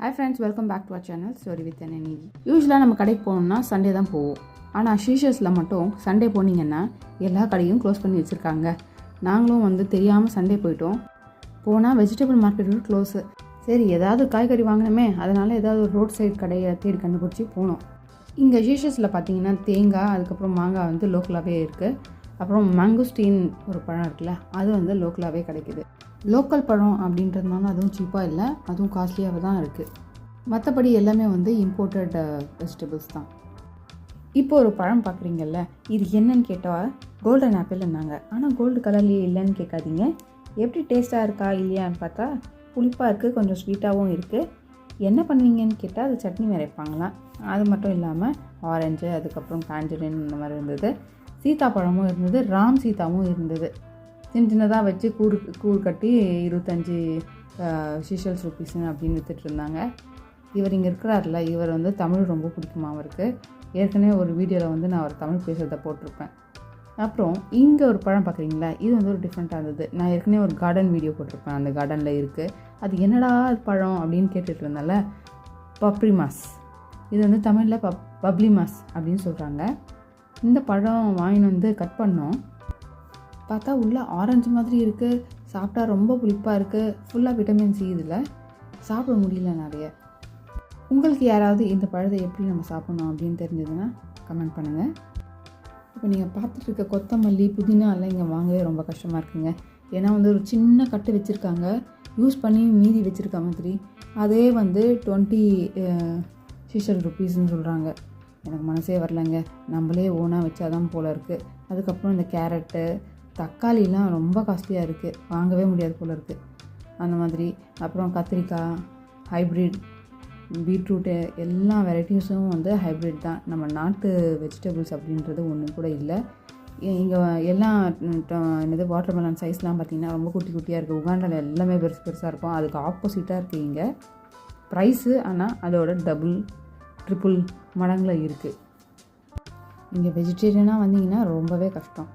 Hi friends welcome back to our channel story with Neethi யூஸ்வலாக நம்ம கடைக்கு போகணும்னா சண்டே தான் போவோம். ஆனால் ஷீஷஸில் மட்டும் சண்டே போனீங்கன்னா எல்லா கடையும் க்ளோஸ் பண்ணி வச்சுருக்காங்க. நாங்களும் வந்து தெரியாமல் சண்டே போயிட்டோம். போனால் வெஜிடபிள் மார்க்கெட்டும் க்ளோஸு சரி ஏதாவது காய்கறி வாங்கினோமே அதனால் ஏதாவது ஒரு ரோட் சைடு கடையை தேடி கண்டுபிடிச்சி போனோம். இங்கே ஷீஷஸில் பார்த்தீங்கன்னா தேங்காய் அதுக்கப்புறம் மாங்காய் வந்து லோக்கலாகவே இருக்குது அப்புறம் மேங்கோஸ்டீன் ஒரு பழம் இருக்குல்ல அது வந்து லோக்கலாகவே கிடைக்குது. லோக்கல் பழம் அப்படின்றதுனால அதுவும் சீப்பாக இல்லை. அதுவும் காஸ்ட்லியாக தான் இருக்குது மற்றபடி எல்லாமே வந்து இம்போர்ட்டட் வெஜிடபிள்ஸ் தான். இப்போ ஒரு பழம் பார்க்குறீங்கல்ல இது என்னன்னு கேட்டால் கோல்டன் ஆப்பிள் ஆப்பிள்னாங்க ஆனால் கோல்டு கலர்லேயே இல்லைன்னு கேட்காதீங்க. எப்படி டேஸ்ட்டாக இருக்கா இல்லையான்னு பார்த்தா புளிப்பாக இருக்குது கொஞ்சம் ஸ்வீட்டாகவும் இருக்குது என்ன பண்ணுவீங்கன்னு கேட்டால் அது சட்னி வரைப்பாங்களாம் அது மட்டும் இல்லாமல் ஆரஞ்சு அதுக்கப்புறம் காஞ்சரின் இந்த மாதிரி இருந்தது. சீதாப்பழமும் இருந்தது ராம் சீதாவும் இருந்தது. சின்ன சின்னதாக வச்சு கூறு கூறு கட்டி இருபத்தஞ்சி ஷிஷல்ஸ் ருபீஸ்னு அப்படின்னு வித்துட்டு இருந்தாங்க. இவர் இங்கே இருக்கிறார்ல இவர் வந்து தமிழ் ரொம்ப பிடிக்குமா அவருக்கு? ஏற்கனவே ஒரு வீடியோவில் வந்து நான் அவர் தமிழ் பேசுகிறத போட்டிருப்பேன். அப்புறம் இங்கே ஒரு பழம் பார்க்குறீங்களா இது வந்து ஒரு டிஃப்ரெண்ட்டாக இருந்தது. நான் ஏற்கனவே ஒரு கார்டன் வீடியோ போட்டிருப்பேன். அந்த கார்டனில் இருக்குது அது என்னடா அது பழம் அப்படின்னு கேட்டுட்டு இருந்தால பப்ரி மாஸ் இது வந்து தமிழில் பப் பப்ளி மாஸ் அப்படின்னு சொல்கிறாங்க இந்த பழம் வாங்கின்னு வந்து கட் பண்ணோம். பார்த்தா உள்ளே ஆரஞ்சு மாதிரி இருக்குது சாப்பிட்டா ரொம்ப புளிப்பாக இருக்குது ஃபுல்லாக விட்டமின் சி இதில் சாப்பிட முடியல நிறைய. உங்களுக்கு யாராவது இந்த பழத்தை எப்படி நம்ம சாப்பிட்ணும் அப்படின்னு தெரிஞ்சதுன்னா கமெண்ட் பண்ணுங்கள் இப்போ நீங்கள் பார்த்துட்டு இருக்க கொத்தமல்லி புதினா எல்லாம் இங்கே வாங்கவே ரொம்ப கஷ்டமாக இருக்குங்க. ஏன்னா வந்து ஒரு சின்ன கட்டு வச்சுருக்காங்க. யூஸ் பண்ணி மீதி வச்சுருக்க மாதிரி. அதே வந்து டுவெண்ட்டி சிஷல் ருப்பீஸ்ன்னு சொல்கிறாங்க எனக்கு மனசே வரலங்க. நம்மளே ஓனாக வச்சாதான் போல் இருக்குது அதுக்கப்புறம் இந்த கேரட்டு தக்காளிலாம் ரொம்ப காஸ்ட்லியாக இருக்குது வாங்கவே முடியாது போல் இருக்குது அந்த மாதிரி அப்புறம் கத்திரிக்காய் ஹைப்ரிட் பீட்ரூட்டு எல்லா வெரைட்டிஸும் வந்து ஹைப்ரிட் தான். நம்ம நாட்டு வெஜிடபிள்ஸ் அப்படின்றது ஒன்று கூட இல்லை. இங்கே எல்லாம் ட- என்னது வாட்டர் மெலன் சைஸ்லாம் பார்த்திங்கன்னா ரொம்ப குட்டி குட்டியாக இருக்குது உகாண்டாவில் எல்லாமே பெருசு பெருசாக இருக்கும். அதுக்கு ஆப்போசிட்டாக இருக்குது இங்கே. ப்ரைஸு ஆனால் அதோட டபுள் ட்ரிபிள் மடங்கில் இருக்குது இங்கே வெஜிடேரியனாக வந்தீங்கன்னா ரொம்பவே கஷ்டம்.